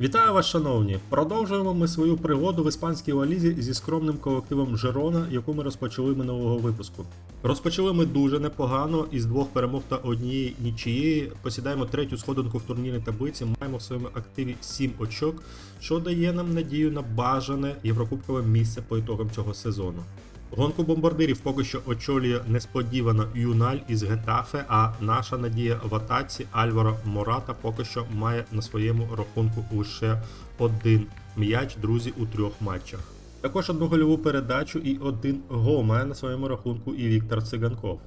Вітаю вас, шановні! Продовжуємо ми свою пригоду в іспанській валізі зі скромним колективом Жерона, яку ми розпочали минулого випуску. Розпочали ми дуже непогано із двох перемог та однієї нічиєї. Посідаємо третю сходинку в турнірній таблиці. Маємо в своєму активі 7 очок, що дає нам надію на бажане єврокубкове місце по ітогам цього сезону. Гонку бомбардирів поки що очолює несподівано Юналь із Гетафе, а наша надія в атаці Альваро Мората поки що має на своєму рахунку лише один м'яч, друзі, у трьох матчах. Також одну гольову передачу і один гол має на своєму рахунку і Віктор Циганков.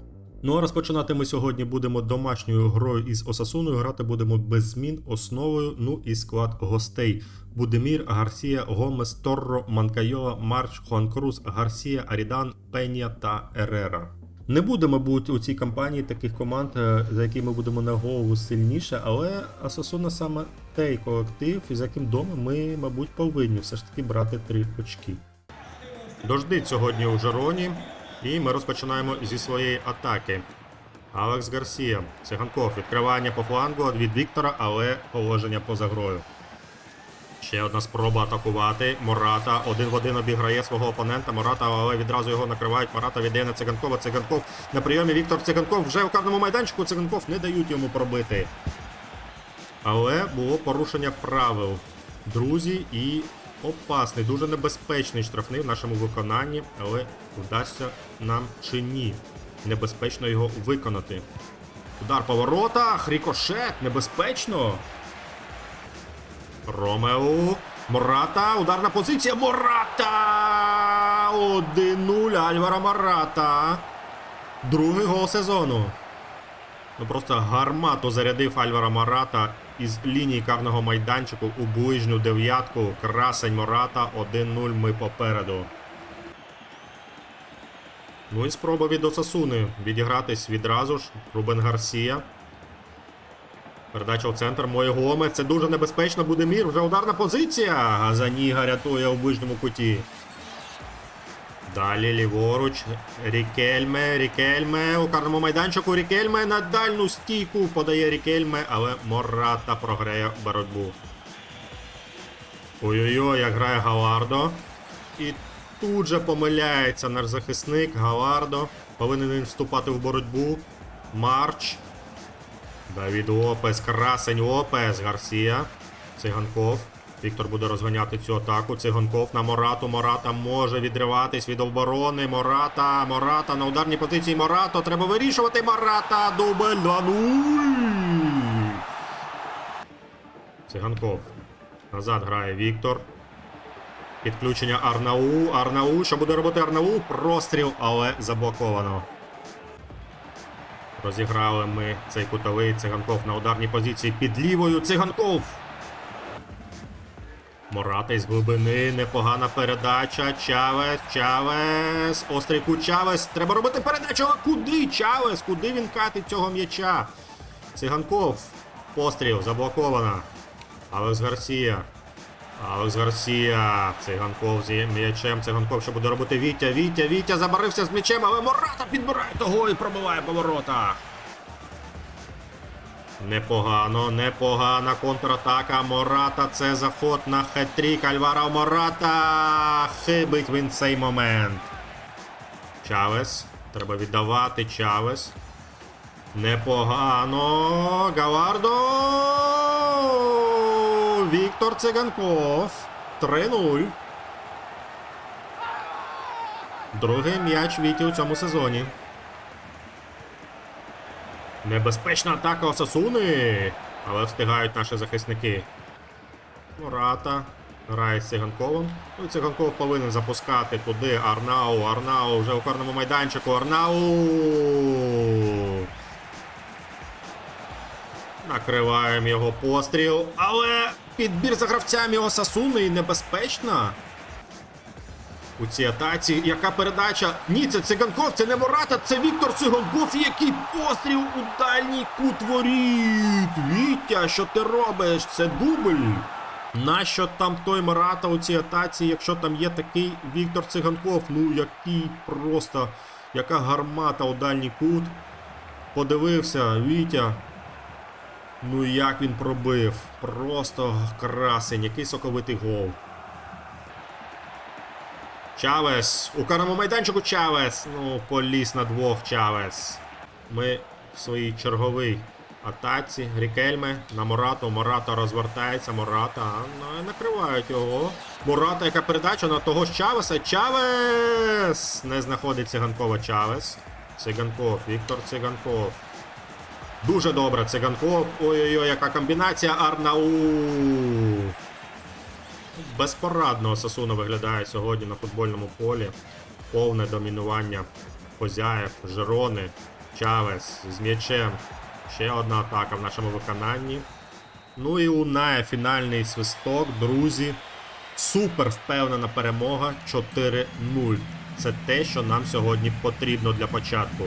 Ну а розпочинати ми сьогодні будемо домашньою грою із Осасуною. Грати будемо без змін основою. Ну і склад гостей: Будемір, Гарсія, Гомес, Торро, Манкайова, Марч, Хуан Круз, Гарсія, Арідан, Пенія та Ерера. Не буде, мабуть, у цій кампанії таких команд, е, за які ми будемо на голову сильніше, але Асасуна саме той колектив, з яким дома ми, мабуть, повинні все ж таки брати три очки. Дождить сьогодні у Жероні, і ми розпочинаємо зі своєї атаки. Алекс Гарсія, Циганков, відкривання по флангу від Віктора, але положення поза грою. Ще одна спроба атакувати. Мората один в один обіграє свого опонента. Мората, але відразу його накривають. Мората віддає на Циганкова. Циганков на прийомі. Віктор Циганков вже у карному майданчику. Циганков не дають йому пробити. Але було порушення правил. Друзі, і опасний, дуже небезпечний штрафний в нашому виконанні, але вдасться нам чи ні. Небезпечно його виконати. Удар по воротах, рікошет, небезпечно. Ромеу. Мората. Ударна позиція. Мората! 1-0. Альвара Мората. Другий гол сезону. Ну просто гармату зарядив Альвара Марата із лінії карного майданчику у ближню дев'ятку. Красень Мората 1-0 ми попереду. Ну і спроба від Осасуни відігратись відразу ж. Рубен Гарсія. Передача в центр Моє Гоме. Це дуже небезпечно. Буде мір. Вже ударна позиція. Газаніга рятує у ближньому куті. Далі ліворуч. Рікельме, Рікельме. У карному майданчику Рікельме на дальню стійку подає Рікельме, але Мората програє боротьбу. Ой-ой-ой, як грає Галардо. І тут же помиляється наш захисник Галардо. Повинен він вступати в боротьбу. Марч. Давід Лопес, красень Лопес, Гарсія. Циганков. Віктор буде розганяти цю атаку. Циганков на Морату. Мората може відриватись від оборони. Мората. Мората на ударній позиції. Морато. Треба вирішувати. Мората. Дубль 2-0. Циганков. Назад грає Віктор. Підключення Арнау. Арнау. Що буде робити Арнау? Простріл, але заблоковано. Розіграли ми цей кутовий циганков на ударній позиції під лівою. Циганков. Мората із глибини. Непогана передача. Чавес. Чавес. Острий кут Чавес. Треба робити передачу. Але куди Чавес? Куди він катить цього м'яча? Циганков. Постріл. Заблокована. Алекс Гарсія. Алекс Гарсія. Циганков з м'ячем. Циганков, що буде робити Вітя. Вітя, Вітя забарився з м'ячем, але Мората підбирає того і пробиває по воротах. Непогано, непогана контратака. Мората. Це заход на хет-трік. Альвара Мората. Хибить він цей момент. Чавес. Треба віддавати Чавес. Непогано. Галардо. Віктор Циганков. 3-0. Другий м'яч Віті у цьому сезоні. Небезпечна атака Осасуни. Але встигають наші захисники. Мурата. Грає з Циганковим. Ну і Циганков повинен запускати туди Арнау. Арнау вже у карному майданчику. Арнау. Накриваємо його постріл. Але підбір за гравцями Осасуни небезпечна. У цій атаці яка передача? Ні, це Циганков, це не Мората, це Віктор Циганков. Який постріл у дальній кут воріт. Вітя, що ти робиш? Це дубль. Нащо там той Мората у цій атаці, якщо там є такий Віктор Циганков? Ну який просто, яка гармата у дальній кут. Подивився, Вітя. Ну як він пробив? Просто красень, який соковитий гол. Чавес. У карному майданчику Чавес. Ну, поліз на двох Чавес. Ми в своїй черговій атаці. Рікельме на Морату. Мората розвертається. Мората. Ну, накривають його. Мората, яка передача на того ж Чавеса. Чавес! Не знаходить Циганкова Чавес. Циганков. Віктор Циганков. Дуже добре, Циганков. Ой-ой-ой, яка комбінація Арнау. Безпорадно Сасуна виглядає сьогодні на футбольному полі. Повне домінування Позяєв, Жерони, Чавес з м'ячем. Ще одна атака в нашому виконанні. Ну і лунає фінальний свисток, друзі. Супер впевнена перемога 4-0. Це те, що нам сьогодні потрібно для початку.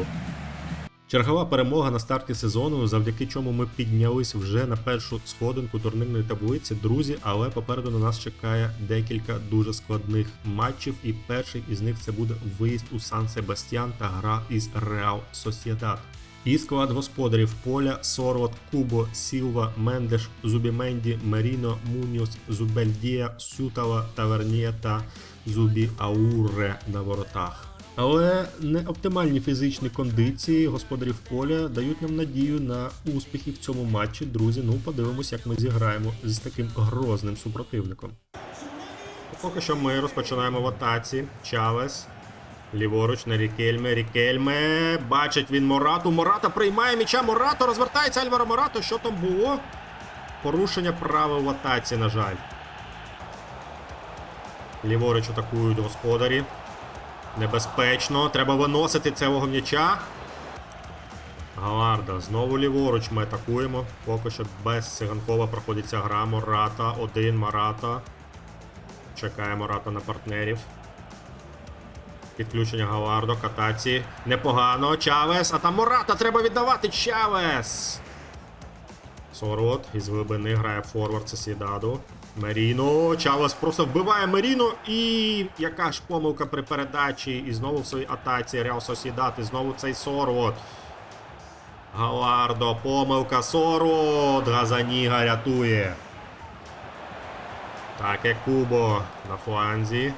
Чергова перемога на старті сезону, завдяки чому ми піднялись вже на першу сходинку турнірної таблиці, друзі. Але попереду на нас чекає декілька дуже складних матчів, і перший із них це буде виїзд у Сан Себастьян та гра із Реал Сосєдад. І склад господарів поля Сорот, Кубо, Сілва, Мендеш, Зубіменді, Меріно, Муньос, Зубельдія, Сютала, Тавернія та Зубі Ауре на воротах. Але не оптимальні фізичні кондиції господарів поля дають нам надію на успіхи в цьому матчі. Друзі, ну подивимось, як ми зіграємо з таким грозним супротивником. Поки що ми розпочинаємо в атаці. Чавес. Ліворуч на Рікельме. Рікельме. Бачить він Морату. Мората приймає м'яча. Морато розвертається Альваро Морато. Що там було? Порушення правил в атаці, на жаль. Ліворуч атакують господарі. Небезпечно. Треба виносити цього м'яча. Галарда. Знову ліворуч ми атакуємо. Поки що без циганкова проходить ця гра. Мората. Один Марата. Чекає Мората на партнерів. Підключення Галардо, Катаці. Непогано. Чавес. А там Мората треба віддавати. Чавес. Сорот із глибини грає форвард Сосідаду. Меріно. Чавес просто вбиває Маріно. І яка ж помилка при передачі. І знову в своїй атаці Реал Сосідат. І знову цей Сорвот. Галардо. Помилка Сорот. Газаніга рятує. Так, Кубо на фланзі.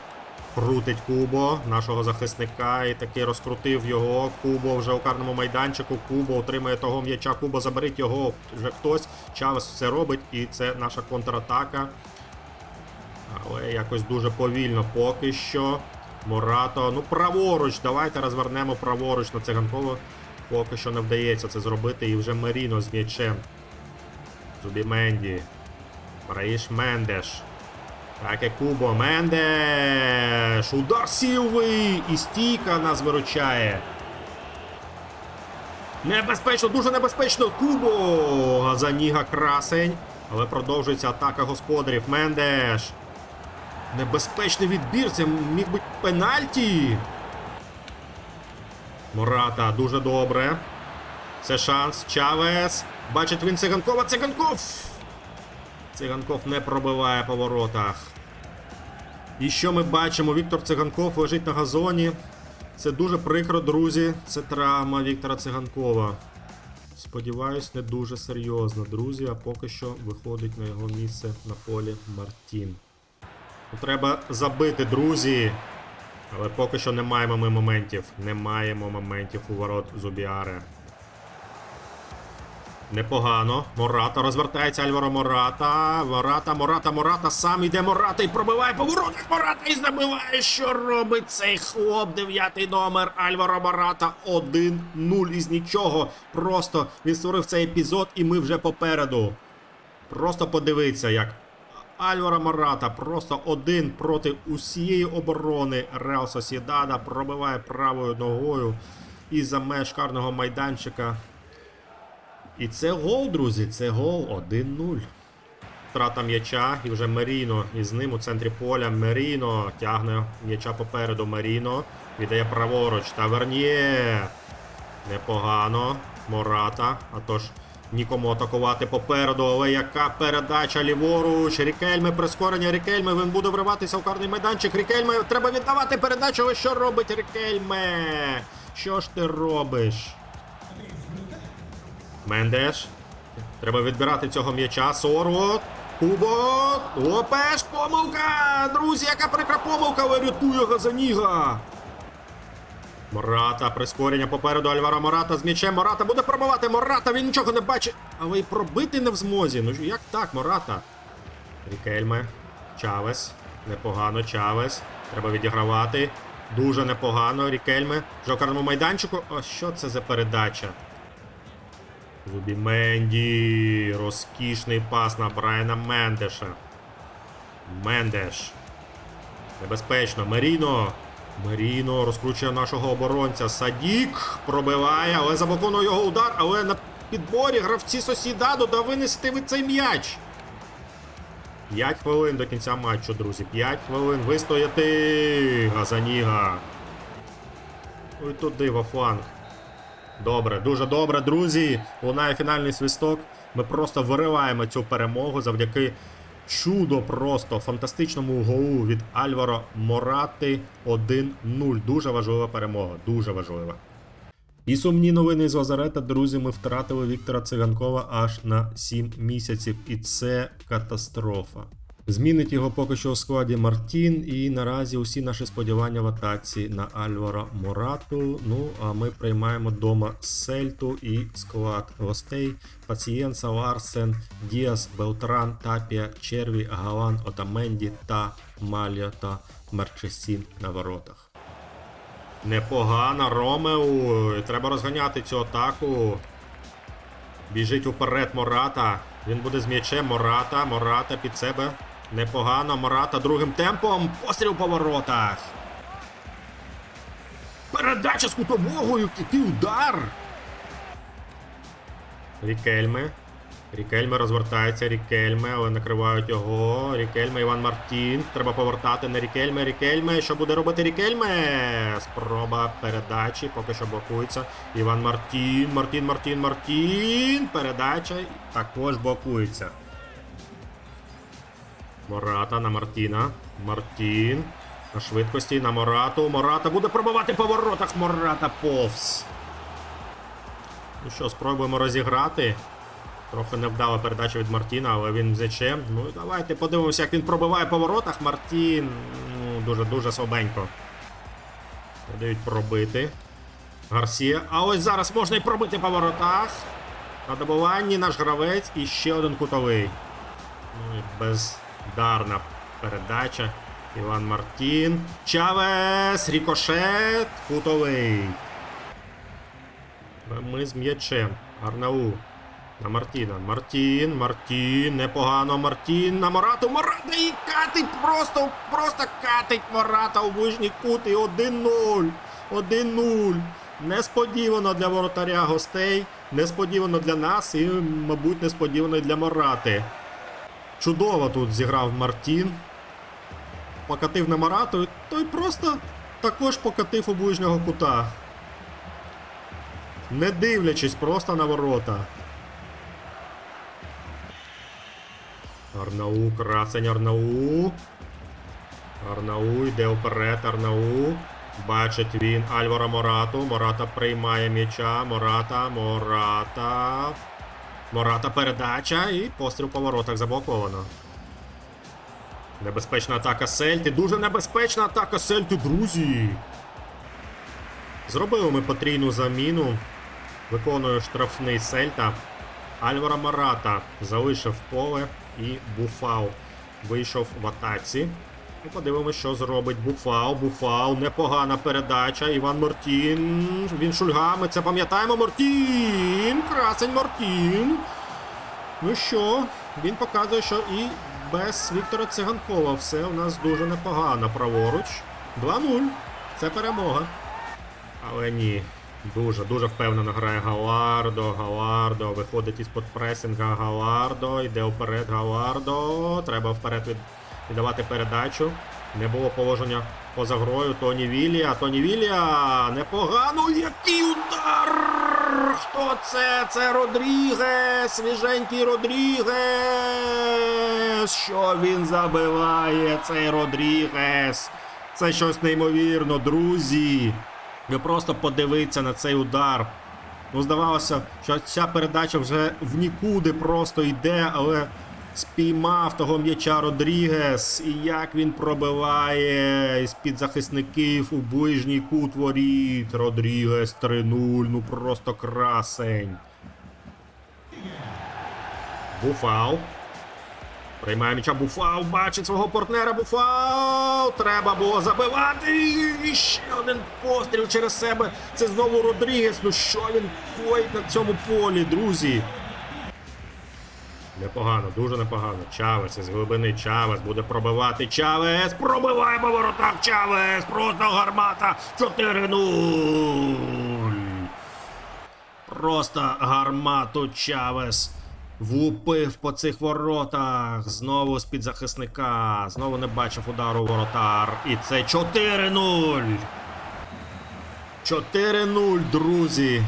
Крутить Кубо, нашого захисника, і таки розкрутив його. Кубо вже у карному майданчику. Кубо отримує того м'яча. Кубо заберіть його. Вже хтось. Чавес все робить, і це наша контратака. Але якось дуже повільно поки що. Морато. Ну, праворуч. Давайте розвернемо праворуч на циганково. Поки що не вдається це зробити. І вже Меріно з м'ячем. Зубіменді. Браїш Мендеш. Так, Кубо. Мендеш. Удар Сілви. І стійка нас виручає. Небезпечно, дуже небезпечно. Кубо. Газаніга красень. Але продовжується атака господарів. Мендеш. Небезпечний відбір. Це міг бути пенальті. Мората дуже добре. Це шанс. Чавес. Бачить він циганкова. Циганков. Циганков не пробиває по воротах. І що ми бачимо? Віктор Циганков лежить на газоні. Це дуже прикро, друзі. Це травма Віктора Циганкова. Сподіваюсь, не дуже серйозно, друзі, а поки що виходить на його місце на полі Мартін. Треба забити, друзі. Але поки що не маємо ми моментів. Не маємо моментів у ворот Зубіаре. Непогано. Мората розвертається Альваро Мората. Мората, Мората, Мората. Сам іде Мората і пробиває по воротах Мората і забиває. Що робить цей хлоп? Дев'ятий номер Альваро Мората. 1-0 із нічого. Просто він створив цей епізод, і ми вже попереду. Просто подивіться, як Альваро Мората просто один проти усієї оборони Реал Сосідада пробиває правою ногою із-за меж карного майданчика. І це гол, друзі, це гол 1-0. Втрата м'яча і вже Меріно із ним у центрі поля. Меріно тягне м'яча попереду. Меріно віддає праворуч. Тавернє. Непогано. Мората. А тож нікому атакувати попереду. Але яка передача ліворуч. Рікельме прискорення. Рікельме. Він буде вриватися в карний майданчик. Рікельме. Треба віддавати передачу. Але що робить Рікельме? Що ж ти робиш? Мендеш. Треба відбирати цього м'яча. Сорот. Кубот. Опеш, помилка! Друзі, яка прикра помилка вирятує Газаніга. Мората, прискорення попереду Альвара Мората з м'ячем. Мората буде пробивати. Мората, він нічого не бачить. Але й пробити не в змозі. Ну як так, Мората? Рікельме. Чавес. Непогано, Чавес. Треба відігравати. Дуже непогано. Рікельме. Вже у карному майданчику. О, що це за передача? Зубіменді. Розкішний пас на Брайана Мендеша. Мендеш. Небезпечно. Меріно. Меріно розкручує нашого оборонця. Садік пробиває, але за заблоковано його удар. Але на підборі гравці Сосідаду да винести ви цей м'яч. 5 хвилин до кінця матчу, друзі. 5 хвилин вистояти. Газаніга. Ой туди во фланг. Добре, дуже добре, друзі. Лунає фінальний свисток. Ми просто вириваємо цю перемогу завдяки чудо просто фантастичному голу від Альваро Морати 1-0. Дуже важлива перемога. Дуже важлива. І сумні новини з Лазарета, друзі, ми втратили Віктора Циганкова аж на 7 місяців, і це катастрофа. Змінить його поки що у складі Мартін, і наразі усі наші сподівання в атаці на Альвара Морату. Ну а ми приймаємо дома Сельту і склад гостей: Пацієнса, Ларсен, Діас, Белтран, Тапія, Черві, Галан, Отаменді та Малья та Марчесін на воротах. Непогано, Ромеу. Треба розганяти цю атаку. Біжить уперед Мората. Він буде з м'ячем. Мората. Мората під себе. Непогано. Мората другим темпом. Постріл по воротах. Передача з кутового. Який удар. Рікельме. Рікельме розвертається, Рікельме, але накривають його. Рікельме, Іван Мартін. Треба повертати на Рікельме. Рікельме. Що буде робити Рікельме? Спроба передачі. Поки що блокується. Іван Мартін. Мартін, Мартін, Мартін. Передача також блокується. Мората на Мартіна. Мартін. На швидкості на Морату. Мората буде пробивати по воротах. Мората повз. Ну що, спробуємо розіграти. Трохи невдала передача від Мартіна, але він зачем. Ну і давайте подивимося, як він пробиває по воротах. Мартін. Ну, дуже-дуже слабенько. Дають пробити. Гарсія. А ось зараз можна і пробити по воротах. На добуванні наш гравець і ще один кутовий. Ну і бездарна передача. Іван Мартін. Чавес. Рікошет. Кутовий. Ми з м'ячем. Арнау. На Мартіна. Мартін, Мартін, непогано. Мартін на Морату. Мората і катить просто, просто катить Мората у ближній кут і 1-0. 1-0. Несподівано для воротаря гостей. Несподівано для нас і, мабуть, несподівано для Морати. Чудово тут зіграв Мартін. Покатив на Морату, і той просто також покатив у ближнього кута. Не дивлячись просто на ворота. Арнау, красень Арнау. Арнау йде вперед, Арнау. Бачить він Альвара Морату. Мората приймає м'яча. Мората, Мората. Мората передача і постріл по воротах заблоковано. Небезпечна атака Сельти. Дуже небезпечна атака Сельти, друзі. Зробили ми потрійну заміну. Виконує штрафний Сельта. Альвара Марата залишив поле і Буфау вийшов в атаці. І подивимося, що зробить Буфау. Буфау, непогана передача. Іван Мартін. Він шульгами. Це пам'ятаємо. Мартін! Красень Мартін. Ну що, він показує, що і без Віктора Циганкова все у нас дуже непогано праворуч. 2-0. Це перемога. Але ні. Дуже, дуже впевнено грає Галардо. Галардо виходить із-под пресинга Галардо. Йде вперед Галардо. Треба вперед від... віддавати передачу. Не було положення поза грою. Тоні Вілія. Тоні Вілія. Непогано. Який удар! Хто це? Це Родрігес! Свіженький Родрігес! Що він забиває? Цей Родрігес! Це щось неймовірно, друзі. Ви просто подивіться на цей удар. Ну, здавалося, що ця передача вже в нікуди просто йде, але спіймав того м'яча Родрігес. І як він пробиває з-під захисників у ближній кут воріт. Родрігес 3-0. Ну просто красень. Буфал. Приймає м'яча Буфал, бачить свого партнера Буфал. Треба було забивати. І ще один постріл через себе. Це знову Родрігес. Ну що він коїть на цьому полі, друзі? Непогано, дуже непогано. Чавес із глибини Чавес буде пробивати. Чавес пробиває по воротах. Чавес! Просто гармата. 4-0. Просто гармату Чавес. Влупив по цих воротах. Знову з-під захисника. Знову не бачив удару воротар. І це 4-0. 4-0, друзі.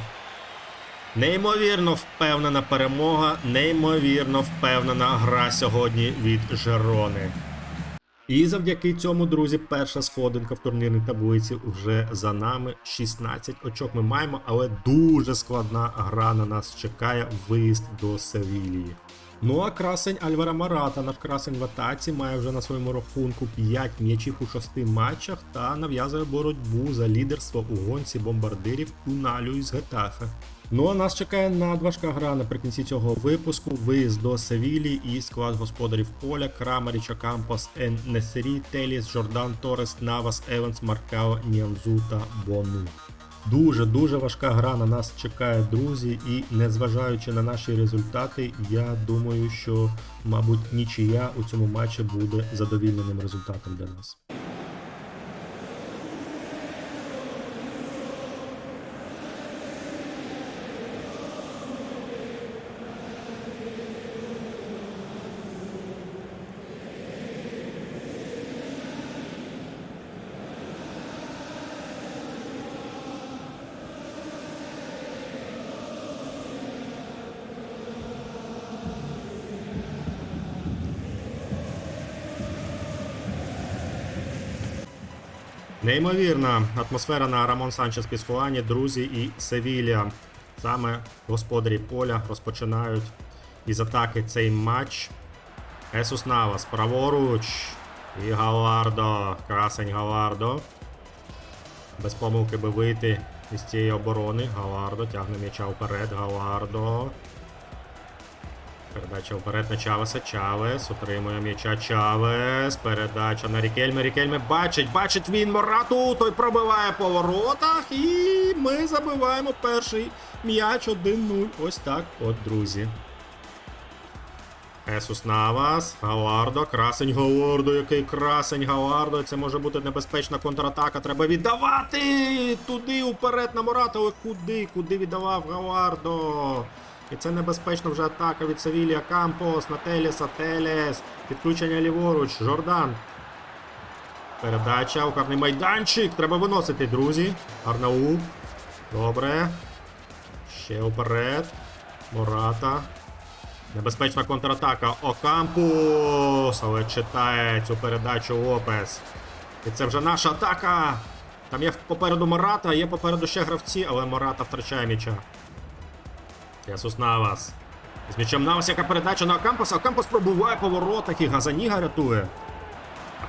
Неймовірно впевнена перемога, неймовірно впевнена гра сьогодні від Жерони. І завдяки цьому, друзі, перша сходинка в турнірній таблиці вже за нами. 16 очок ми маємо, але дуже складна гра на нас чекає виїзд до Севілії. Ну а красень Альвара Марата, наш красень в атаці, має вже на своєму рахунку 5 м'ячів у 6 матчах та нав'язує боротьбу за лідерство у гонці бомбардирів Уналю із Гетафе. Ну а нас чекає надважка гра наприкінці цього випуску. Виїзд до Севілі і склад господарів поля Крамаріч, Кампос, Ен Несері, Теліс, Жордан Торес, Навас, Еванс, Маркао, Нянзу та Бону. Дуже дуже важка гра на нас чекає, друзі, і незважаючи на наші результати, я думаю, що, мабуть, нічия у цьому матчі буде задовільненим результатом для нас. Неймовірна атмосфера на Рамон Санчес Пісхуані, друзі і Севілія. Саме господарі поля розпочинають із атаки цей матч. Есус Навас праворуч. І Галардо. Красень Галардо. Без помилки би вийти із цієї оборони. Галардо тягне м'яча вперед. Галардо. Передача вперед на Чавеса. Чавес. Отримує м'яча Чавес. Передача на Рікельме. Рікельме бачить, бачить він Морату. Той пробиває по воротах. І ми забиваємо перший м'яч 1-0. Ось так, от, друзі. Есус Навас, Галардо, красень Галардо, який красень Галардо. Це може бути небезпечна контратака. Треба віддавати туди уперед на Мората. Але куди? Куди віддавав Галардо? І це небезпечна вже атака від Севілія Кампос на Теліса. Телес. Підключення ліворуч. Жордан. Передача, ударний майданчик. Треба виносити, друзі. Арнаук. Добре. Ще вперед. Мората. Небезпечна контратака. Окампус. Але читає цю передачу Лопес. І це вже наша атака. Там є попереду Мората, є попереду ще гравці, але Мората втрачає м'яча. Єсус Навас. З м'ячем Навас, яка передача на Окампуса. Окампус пробуває по воротах і Газаніга рятує.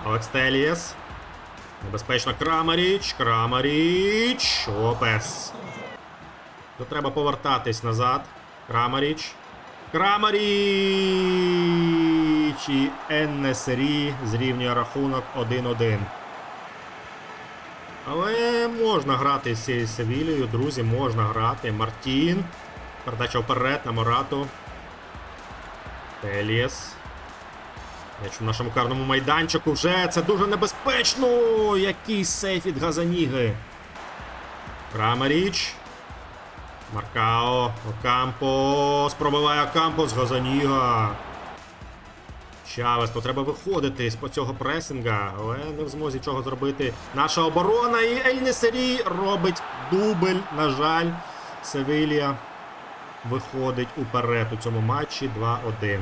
Алекс Телієс. Небезпечно Крамаріч. Крамаріч. Лопес. Тут треба повертатись назад. Крамаріч. Крамаріч і Еннесері зрівнює рахунок 1-1. Але можна грати з цією Севілією, друзі, можна грати. Мартін. Передача вперед на Морату. Теліс. М'яч в нашому карному майданчику вже це дуже небезпечно. Який сейф від Газаніги. Крамаріч. Маркао. Окампос. Пробиває Окампос. Газаніга. Чавес, то треба виходити з цього пресинга, але не в змозі чого зробити. Наша оборона і Ельнесері робить дубль. На жаль, Севілія виходить уперед у цьому матчі 2-1.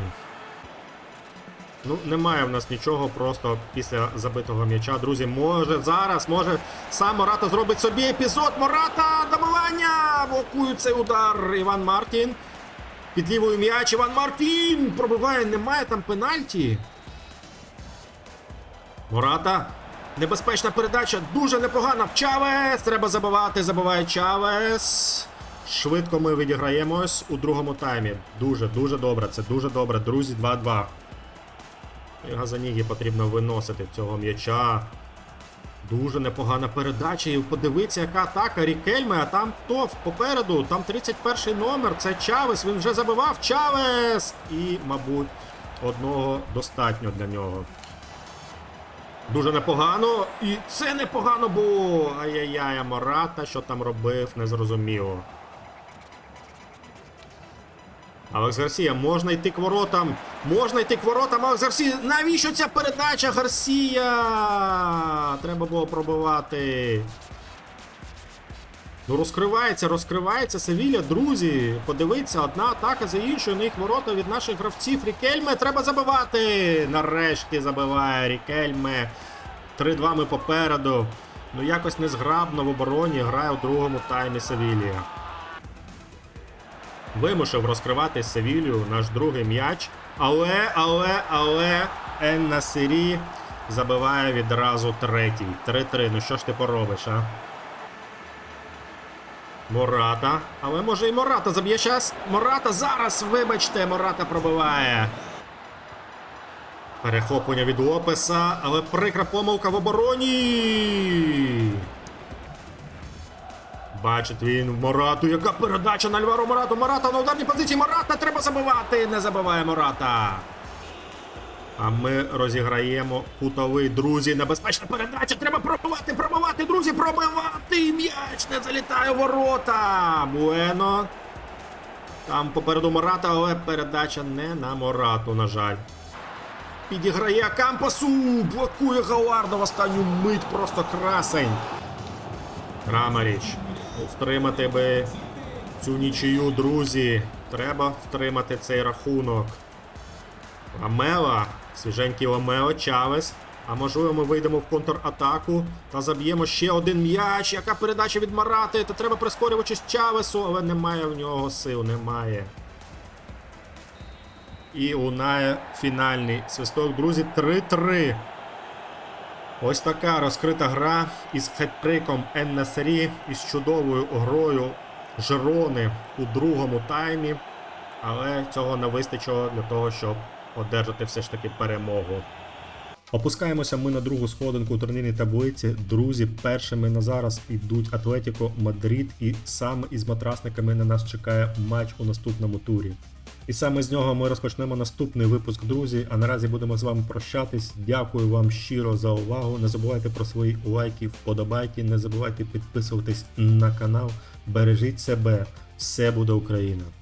Ну, немає в нас нічого просто після забитого м'яча. Друзі, може зараз, може сам Мората зробить собі епізод. Мората добивання! Блокує цей удар. Іван Мартін. Під лівою м'яч Іван Мартін пробиває, немає там пенальті. Мората. Небезпечна передача, дуже непогана. Чавес! Треба забивати, забиває Чавес. Швидко ми відіграємось у другому таймі. Дуже, дуже добре. Це дуже добре. Друзі, 2-2. І Газанігі потрібно виносити цього м'яча. Дуже непогана передача. І подивіться, яка атака Рікельме, а там хто попереду? Там 31 номер. Це Чавес. Він вже забивав Чавес. І, мабуть, одного достатньо для нього. Дуже непогано. І це непогано було. Ай-яй-яй, Мората, що там робив, незрозуміло. Алекс Гарсія, можна йти к воротам. Можна йти к воротам. Алекс Гарсія. Навіщо ця передача Гарсія? Треба було пробивати. Ну, розкривається, розкривається Севілля, друзі. Подивіться, одна атака за іншою. На їх ворота від наших гравців. Рікельме треба забивати. Нарешті забиває Рікельме. 3-2 ми попереду. Ну якось незграбно в обороні грає у другому таймі Севілія. Вимушив розкривати Севілью наш другий м'яч. Але, але, але Енна Сирі забиває відразу третій. 3-3. Ну що ж ти поробиш, а? Мората. Але може і Мората заб'є час. Мората зараз, вибачте, Мората пробиває. Перехоплення від Лопеса, але прикра помилка в обороні. Бачить він Морату. Яка передача на Альваро Морату. Мората на ударній позиції. Мората треба забивати. Не забиває Мората. А ми розіграємо кутовий, друзі. Небезпечна передача. Треба пробивати, пробивати, друзі, пробивати. М'яч не залітає у ворота. Буено. Там попереду Мората, але передача не на Морату, на жаль. Підіграє Кампасу. Блокує Галарда в останню мить. Просто красень. Крамаріч. Втримати би цю нічию, друзі. Треба втримати цей рахунок. Ламела. Свіженький Ламело, Чавес. А можливо, ми вийдемо в контратаку та заб'ємо ще один м'яч. Яка передача від Марати? Та треба прискорювачись Чавесу, але немає в нього сил, немає. І лунає фінальний свисток, друзі, 3-3. Ось така розкрита гра із хет-триком Еннесері, із чудовою грою Жерони у другому таймі. Але цього не вистачило для того, щоб одержати все ж таки перемогу. Опускаємося ми на другу сходинку у турнірній таблиці. Друзі, першими на зараз йдуть Атлетіко Мадрид, і саме із матрасниками на нас чекає матч у наступному турі. І саме з нього ми розпочнемо наступний випуск, друзі. А наразі будемо з вами прощатись. Дякую вам щиро за увагу. Не забувайте про свої лайки, вподобайки. Не забувайте підписуватись на канал. Бережіть себе. Все буде Україна!